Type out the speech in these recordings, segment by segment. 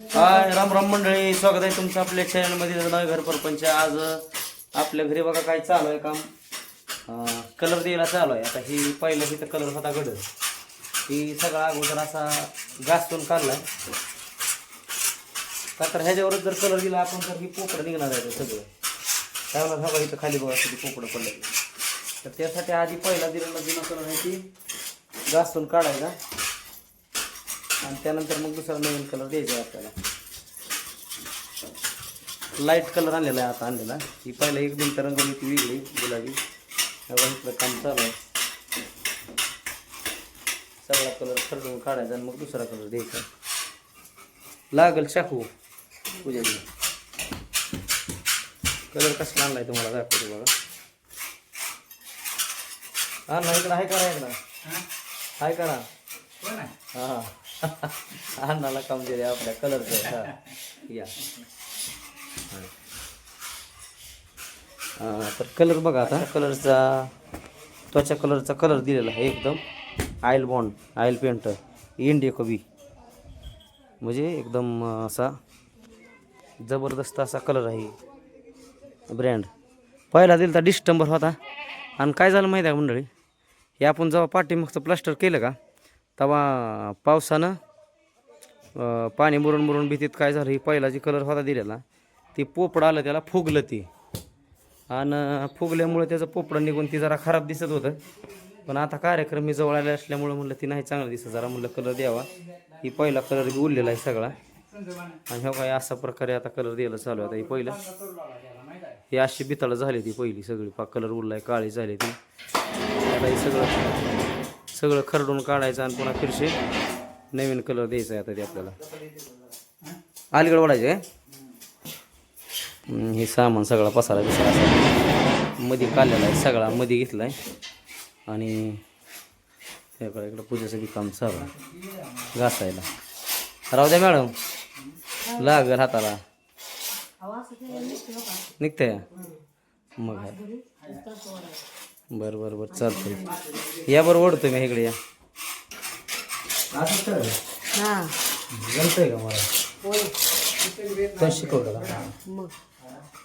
हाय राम राम मंडळी. स्वागत आहे तुमचं आपल्या चॅनलमध्ये नवे घर परपंच. आज आपल्या घरी बघा काय चालू आहे काम. कलर द्यायला चालू आहे. आता ही पहिलं तिथं कलर होता गड ही सगळा अगोदर असा घासून काढलाय. का तर ह्याच्यावरच जर कलर दिला आपण तर ही पोपडं निघणार आहे सगळं. त्यावेळेला बघा इथं खाली बघा किती पोपडं पडलं तर त्यासाठी आधी पहिला दिलेला जुना कलर आहे ती. घासून काढायचा. आणि त्यानंतर मग दुसरा नवीन कलर द्यायचा आहे आपल्याला. लाइट कलर आणलेला आहे आता आणलेला. ही पहिला एक भिंत रंगवली ती वेगळी गुलाबी. इथलं काम चालू आहे. सगळा कलर खरडून काढायचा आणि मग दुसरा कलर द्यायचा. लागल चाकू पूजाची कलर कसला आणलाय तुम्हाला दाखवतो बघा. हा नाही इकडं आहे करा इकडं आहे करा हा. अन्नाला काम आपल्या कलरचं या. तर कलर बघा आता. कलरचा त्वचा कलरचा कलर दिलेला आहे एकदम. Oil bond oil paint India कवी म्हणजे एकदम असा जबरदस्त असा कलर आहे. ब्रँड पहिला दिला तर डिस्टंबर होता. आणि काय झालं माहीत आहे मंडळी? हे आपण जेव्हा पाठीमागचं प्लास्टर केलं का तेव्हा पावसानं पाणी मुरून मुरून भीतीत काय झालं ही पहिला जी कलर होता दिलेला ती पोपड आलं त्याला फुगलं ती. आणि फुगल्यामुळे त्याचं पोपडं निघून ती जरा खराब दिसत होतं. पण आता कार्यक्रम मी जवळ आले असल्यामुळं म्हणलं ती नाही चांगलं दिसत जरा म्हणलं कलर द्यावा. ही पहिला कलर बी उरलेला आहे सगळा. आणि ह्या काय अशा प्रकारे आता कलर द्यायला चालू आहे. आता ही पहिलं ही अशी बिताळं झाली ती पहिली सगळी. पा कलर उरलाय काळी झाली ती. आता ही सगळं सगळं खरडून काढायचं आणि पुन्हा फिरशी नवीन कलर द्यायचा आहे आता ते आपल्याला. अलीकडे ओढायचे हे सामान सगळा पसारा बिसारा असा. मध्ये काढलेला आहे सगळा मध्ये घेतला आहे आणि त्याकडे इकडं पूजेचं बी काम चालू आहे. घासायला. राहू द्या मॅडम. लागल हाताला. निघतंय? मग बरं बरं बरं. चालतंय. या बरं ओढतोय मी इकडे या. हा. जमतंय का मला? होय. तर शिकवलं का? मग.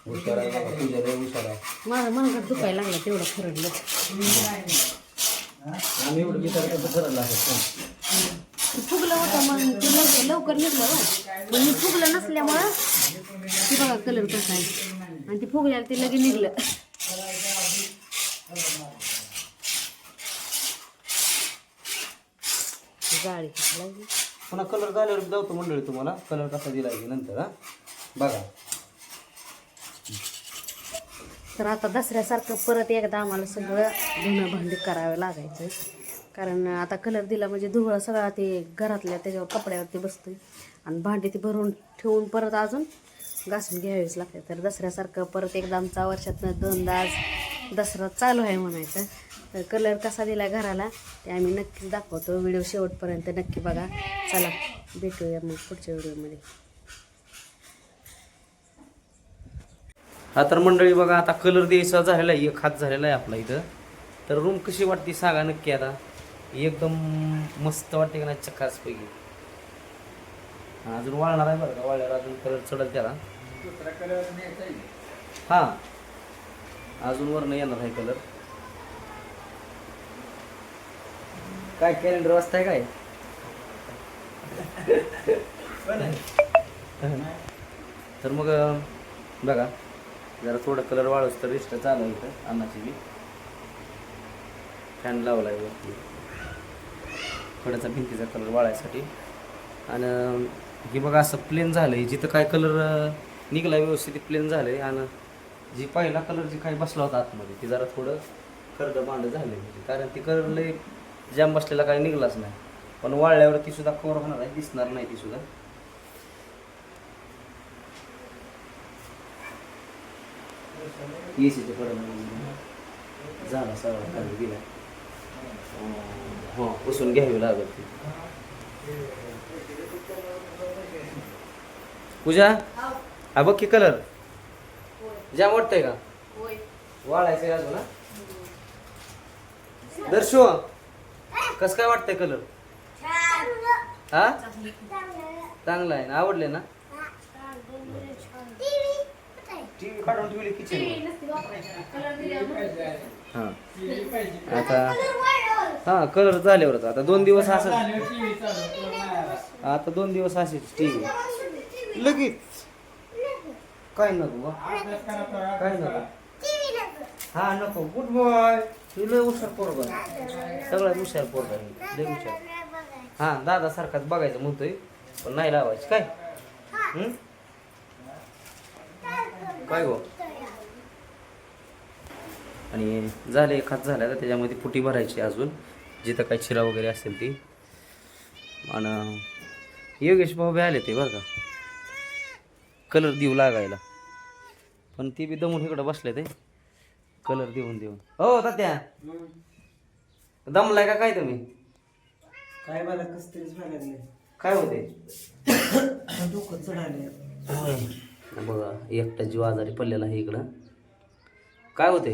हुशार आहे बघा, पूजा लय हुशार आहे. माझं मनगट दुखायला लागलं तेवढं खरडलं. आम्ही एवढं विचार कसं करायला असेल ते फुगलं होतं मग ते लवकर लवकर निघलं हो पण मी फुगलं नसल्यामुळं ते बघा कलर कसा आहे. आणि ते फुगल्याला ते लगे निघलं. लागली? पुन्हा कलर झाल्यावर जाऊतो मंडळी तुम्हाला. कलर कसा दिला आहे नंतर हा. बघा. तर आता दसऱ्यासारखं परत एकदा आम्हाला सगळं धुणं भांडी करावं लागायचं. कारण आता कलर दिला म्हणजे धुवळ सगळा ते घरातल्या त्याच्यावर कपड्यावरती बसतोय. आणि भांडी ती भरून ठेवून परत अजून घासून घ्यावीच लागते. तर दसऱ्यासारखं परत एकदा आमचा वर्षातनं दोनदा दसरा चालू आहे म्हणायचं. तर कलर कसा दिला घराला ते आम्ही नक्कीच दाखवतो. व्हिडिओ शेवटपर्यंत नक्की बघा. चला भेटूया मग पुढच्या व्हिडिओमध्ये हा तर मंडळी बघा आता कलर द्यायचा झालेला आहे. एक हात झालेला आहे आपला इथं. तर रूम कशी वाटते सांगा नक्की आता. एकदम मस्त वाटते का नाही? चक्काच पैकी हा, अजून वाळणार आहे बरं का? वाळल्यावर अजून कलर चढल त्याला. हा. अजून वरनं येणार आहे कलर काय कॅलेंडर वाजताय काय? तर मग बघा जरा थोडं कलर वाढवस तर रिस्ट चालू आहे इथं अन्नाची बी. फॅन लावला आहे वरती. थोड्याचा भिंतीचा कलर वाळायसाठी आणि हे बघा असं प्लेन झालं आहे जिथं काय कलर निघला व्यवस्थित प्लेन झालं आहे आणि जी पहिला कलर जी काही बसला होता आतमध्ये ती जरा थोडं करडं भांड झालं म्हणजे कारण ती कलर लय जाम बसलेला काही निघलाच नाही. पण वाळल्यावर ती सुद्धा कवर होणार आहे दिसणार नाही ती सुद्धा. एसीचे पडत झाला सगळा खाली गेला. हो पुसून घ्यावी लागत ती. पूजा? हा बघ की कलर जाम वाटतंय का? वाळायचंय अजून हा? दर्शो कस काय वाटतंय कलर हा? चांगला आहे ना? आवडले ना? टीव्ही काढून ठेवली किचन हा. आता हा कलर झाल्यावरच. आता दोन दिवस असं आता दोन दिवस असेच टीव्ही. लगेच. काय नको? काय नको? हा नको. गुड बॉय तू लय हुशार पोरगा सगळ्यात हुशार पोरगा. लय हुशार. हा दादा सारखाच बघायचं म्हणतोय पण नाही लावायचं. काय? काय गो? आणि झाले एखाद झाल्या तर त्याच्यामध्ये पुटी भरायची अजून. जिथं काही चिरा वगैरे असेल ती. आणि योगेश भाऊ बी आले ते बरं का. कलर देऊ लागायला. पण ती बी दमून इकडं बसले ते. कलर देऊन देऊन. हो तात्या. दमलाय का काय तुम्ही? काय मला कस तरीच व्हायला लागले काय होते डोकं चढाले बघा एकटा जीव आजारी पडलेला आहे इकडं. काय होते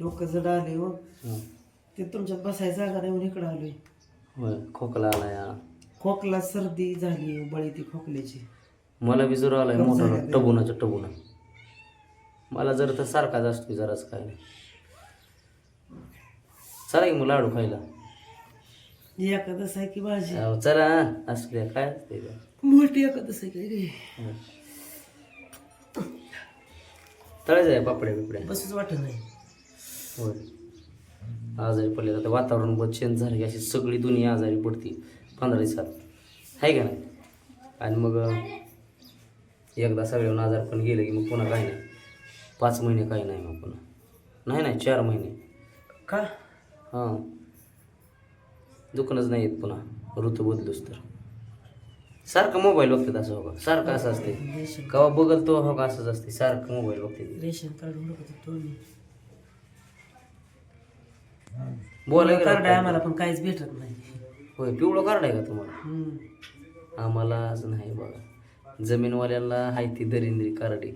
डोकं चढाले हो. हं. ते तुमच्यात बसायची जागा नाही इकडं आलोय. होय खोकला आला या खोकला सर्दी झाली बळी ती खोकल्याची. मला बी जर आलाय मोठा टबुनाचं टबुना. मला जर तर सारखाच असतो जराच काय चला की मग लाडू खायला. एकादस आहे की भाजी? अहो, चला असले काय असते का मोठी एकादस आहे की रे? तळायचं आहे पापड्या बिपड्या? बसूच वाटत नाही. होय. आजारी पडले आता वातावरण बहुत चेंज झालं की अशी सगळी दुनिया आजारी पडती. पंधरा दिवसात. आहे का नाही? आणि मग एकदा सगळ्यांना आजार पण गेले की मग पुन्हा काही नाही. पाच महिने काही नाही मग पुन्हा. नाही नाही चार महिने. का? हां. दुकानच नाही येत पुन्हा. ऋतू बदलूच तर. सारखं मोबाईल बघतात असं हो का? सारखं असं असते कवा बघल तो हो का असंच असते सारखं मोबाईल बघते. रेशन तुम्ही बोलाय कार्ड आहे आम्हाला पण काहीच भेटत नाही. होय पिवळं कार्ड आहे का तुम्हाला. आम्हाला आज नाही बघा. जमीनवाल्याला हाय ती दरिंद्री कारडी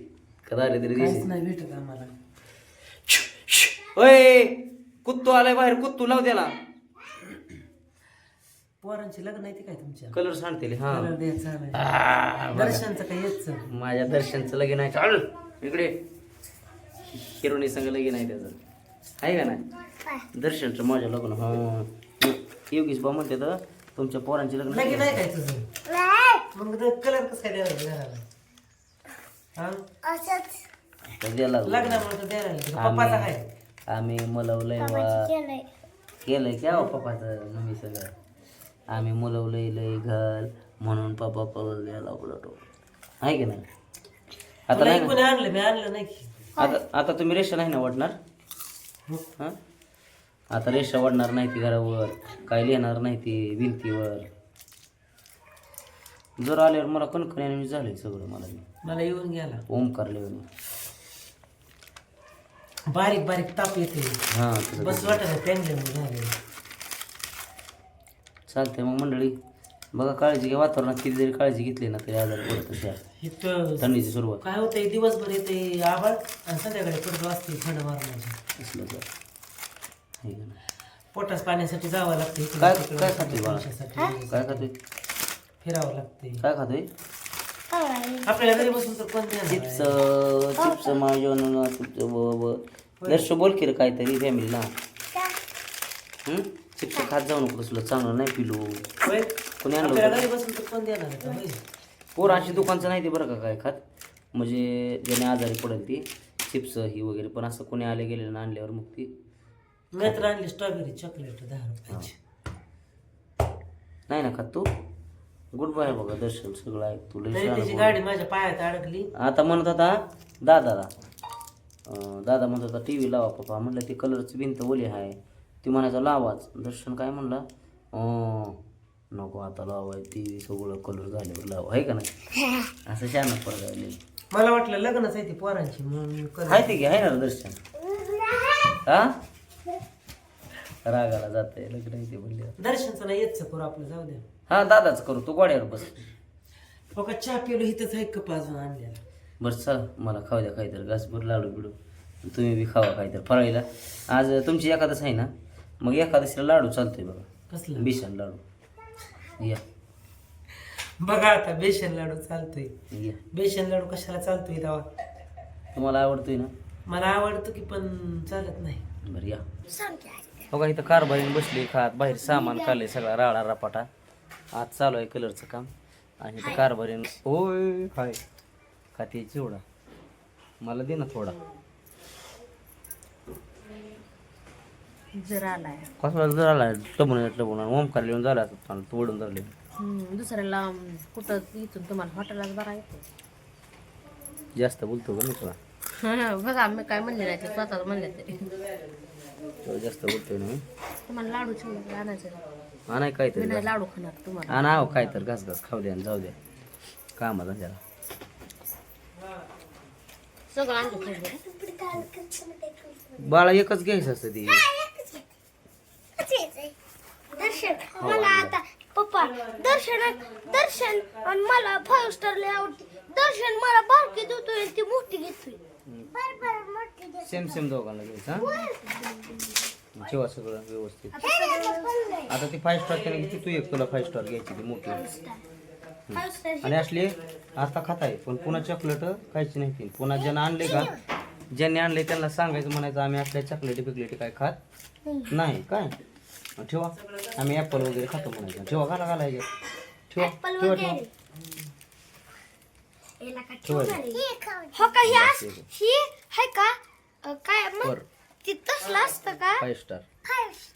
का दारिद्र्य काहीच दिसे? नाही भेटत आम्हाला. ओय कुत्तू आलाय बाहेर कुत्तू लाव त्याला. पोरांची लग्न आहे ती काय तुमच्या? कलर सांगते हा. कलर द्यायचा आलाय. आ, बघा. दर्शनचं काही येतच माझ्या दर्शनचं लगीन आहे. चाल इकडे. हिरोनी संग लगीन आहे त्याचं. आहे का नाही? दर्शनचं माझ्या लग्न हा. योगेश बा म्हणते तर तुमच्या पोरांचे लग्न लगे नाही काय तुझं? मग कलर कसं काय द्यायला घराला? तर द्यायला लागलो. लग्नामुळे तर द्यायला लागलं. पप्पाचा काय आम्ही मुलवलंय वा केलंय. क्या हो पप्पाचं मम्मी सगळं? आम्ही मुलवलंय लय घाल म्हणून पप्पा पळून द्यायला उलटो आहे की नाही? आता नाही? कोणी आणलं? मी आणलं नाही की. आता आता तुम्ही रेषा नाही ना वाढणार हां? आता रेषा वाढणार नाही ती घरावर. काय लिहिणार नाही ती भिंतीवर. जर आल्यावर मला कणकण्याने झालंय सगळं मला बी. मला येऊन गेला. ओमकार लिहून बारीक बारीक ताप येते. हां बस वाटत पेंडले झाले? चालतंय मग मंडळी बघा काळजी घ्या वातावरणात किती जरी काळजी घेतली ना तरी आजार पडत इथं थंडीची सुरुवात. काय होतंय दिवसभर येते आभाळ आणि संध्याकाळी परत वाजते थंड मारण्याची. असलं तर. आहे का नाही? पोटास पाण्यासाठी जावं लागतं इकडं काय तिकडं काय खातोय बाळा? पैशासाठी काय खातोय? फिरावं लागते काय खातोय? आपल्याला घरी बसून तर कोण देणार चिप्स आहे? चिप्स माझ्या चिप्स दर्श बोल की रे काहीतरी फॅमिलीला चिप्स खात जाऊ नको तुला चांगलं नाही पिलो. होय? कोणी आणलं आपल्याला होतं? घरी बसून तर कोण देणार आहे का, होय? पोरांची दुकानचं नाही ते बरं का काय खात? म्हणजे ज्याने आजारी पडेल ती चिप्स ही वगैरे पण असं कोणी आले गेले ना आणल्यावर मग ती मी तर आणली स्ट्रॉबेरी चॉकलेट दहा रुपयाची. नाही ना खात तू? गुड बाय बघा दर्शन सगळं ऐक तू लय तरी शहाणा त्याची पोरगा. गाडी माझ्या पायात अडकली. आता म्हणत होता दादाला अं, दादा म्हणत होता टी व्ही लावा पप्पा. म्हणलं ते कलरची भिंत ओली आहे. ती म्हणायचं लावाच. दर्शन काय म्हणलं अं, नको आता लावाय. टी व्ही सगळं कलर झाल्यावर लावा. आहे का नाही? असं छान पडलं मला वाटलं लग्नच आहे ती पोरांची म्हणून मी करत- आहे ते की आहे ना दर्शन? हा? रागाला जात आहे लग्न आहे ते म्हणले. दर्शनचं नाही येतच करू आपलं जाऊ द्या. हा दादाच करू तू गोड्यावर बस. हो का चहा पिलो इथंच आहे कप अजून आणलेला? बरं चल मला खाऊ द्या काहीतरी घासभर लाडू बिडू. तुम्ही बी खावा काहीतरी फराळीला. आज तुमची एकादश आहे ना मग एकादशीला लाडू चालतोय बघा. कसला? बेसन लाडू. या. बघा आता बेसन लाडू चालतोय. ये. बेसन लाडू कशाला चालतोय तेव्हा? तुम्हाला आवडतोय ना? मला आवडतं की पण चालत नाही. बरं या. बघा इथं कारभारीने बसली खात बाहेर सामान काढले सगळा राडा रपाटा. आज चालू आहे कलरचं काम. आणि इथं कारभारीने होय हाय. खाते चिवडा. मला दे ना थोडा. जर आलाय. कसला जर आला टबून टबून ओमकार लिहून झाला असं तोडून धरले. दुसऱ्याला कुठं इथून तुम्हाला हॉटेलाच बरा येतो जास्त बोलतो का मी तुला? बघा मी काय म्हणले नाही ते स्वतः म्हणले तरी. तो जास्त बोलतोय ना मी. तुम्हाला लाडू चिवडा आणायचं आणाय मी काहीतरी नाही लाडू खाणार तुम्हाला. आणाव काय तर घास घास खाऊ द्या आणि जाऊ द्या. सगळं आणतो खायला. बाळा एकच घ्यायचं असतं ती. दर्शन. मला आता पप्पा दर्शन दर्शन. आणि मला फाईव्ह स्टार लय आवडते. दर्शन मला बारकी देतोय आणि ती मोठी घेतोय. सेम सेम दोघांना घ्यायचं हा? ठेवा सगळं व्यवस्थित. आता ती फाईव्ह स्टार त्याने घेतली तू एक तुला फाईव्ह स्टार घ्यायची ती मोठी. आणि असले आता खाताय पण पुन्हा चॉकलेट खायची नाही ती पुन्हा ज्यांना आणले का ज्यांनी आणले त्यांना सांगायचं म्हणायचं आम्ही असल्या चॉकलेटी बिकलेटी काय खात नाही. काय? ठेवा. आम्ही ॲपल वगैरे खातो म्हणायचं. ठेवा घाला घालायचे ठेवा ठेवा ठेवा वगैरे याला का ठेवायचं हो का? ही अस- ही हाय का? अ, काय मग? वर. ती तसलं असतं का? फाईव्ह स्टार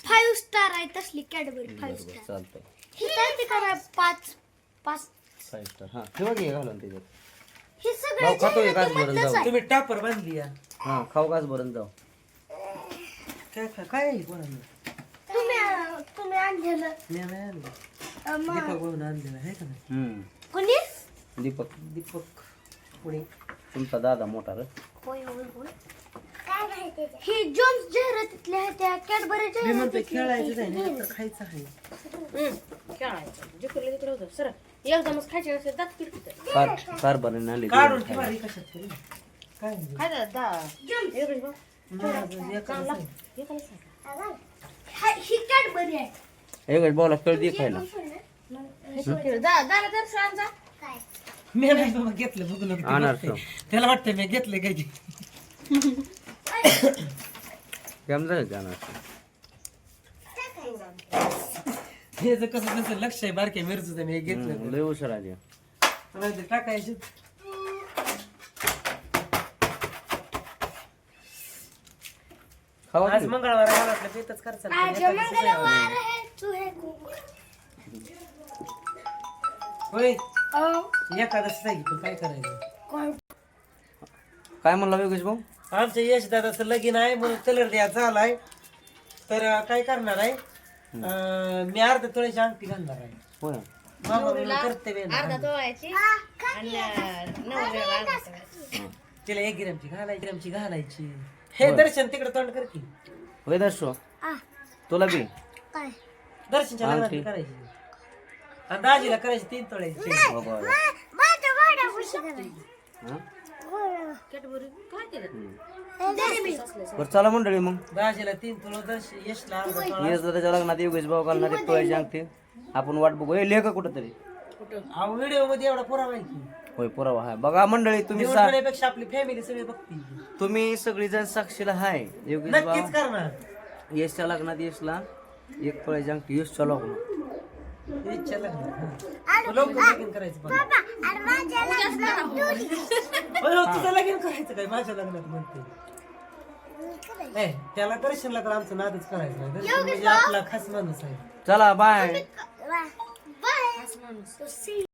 फाईव्ह स्टार आहे तसली कॅडबरी फाईव्ह बरोबर स्टार चालतंय. ही काय ते करा पाच पाच. फाईव्ह स्टार हां ठेवा घे घालून त्याच्यात हे भाऊ सगळं खातो एक आज भरून जाऊ. तुम्ही टापर बांधली या. हां खाऊ गाच भरून जाऊ. काय काय काय आहे कोणाला? तुम्ही तुम्ही आणलेलं. मी नाही आणलं. दीपक आणलेलं आहे का नाही? हम्म. कोणी दीपक. दीपक. पुणे तुमचा दादा मोठा रे. होय होय होय. ही जोन्स जाहिरातीतल्या आहेत त्या कॅडबरी मी खेळायचं जाहिरातीतल्या नाही तर खायचं आहे. हम्म, खेळायचं. जिकडे तिकडे होतं. सर एकदमच खायचे नसते दात किरकित कार कारभारीने आली काढून ठेवा रे कशात तरी. काय दा एवढं बघ. माझं एकाला सांग. एकाला सांग. हा- ही. कॅडबरी आहे. एक बोला कळ दे खायला. खेळ. दा दारा तर शाळांचा मी नाही बाबा घेतलं बघू नको ते अनारस. बघते. त्याला वाटतं मी घेतलं काय की. केम झालं जाणार हे जर कसं कसं लक्ष आहे बारक्या मिरचं मी हे घेतलं लय उशीर आली मला ते टाकायचे खावा आज की. मंगळवार आहे, मला वाटलं तेच करचाल पण आज एकादशी आहे. मंगळवार है तू है कुक होय काय करायचं? काय म्हणला योगेश भाऊ? आमच्या यश दादाचं लगीन आहे म्हणून कलर द्यायचा आलाय तर अं, काय करणार आहे? अं, मी अर्धा तोळ्याची अंगठी घालणार आहे. होय. मामा म्हणून कर्तव्य आहे. अर्धा तोळायची आणि नवऱ्याला अर्धा तोळायची. तिला एक ग्रॅमची घालायची ग्रॅमची घालायची. हे दर्शन तिकडे तोंड कर की. होय दर्शो. तुला बी. काय? दर्शनच्या. लग्नात करायची. आणि दाजीला करायची तीन तोळ्याची बरं चला मंडळी मग. दाजीला तीन दर्श यशला अर्धा तोळा. येस दादाच्या लग्नात योगेश भाऊ घालणार एक टोळ्याची अंगठी आपण वाट बघू. हे लेख कुठं तरी अहो व्हिडिओमध्ये एवढा पुरावा आहे की. होय पुरावा हाय बघा मंडळी तुम्ही सा आपली फॅमिली सगळी बघती. तुम्ही सगळी जण साक्षीला हाय. योगेश नक्कीच भाऊ. करणार. यशच्या लग्नात यशला एक टोळ्याची अंगठी यशच्या लग्नात. इच्छा लग्न लवकर लगीन करायचं पण आणि माझ्या लग्नात तू- अरे, तुझं लगीन करायचं काय? माझ्या लग्नात म्हणते. ए, त्याला दर्शनला तर आमचं नादच करायचं नाही. दर्शन म्हणजे आपला खास माणूस आहे. चला बाय बाय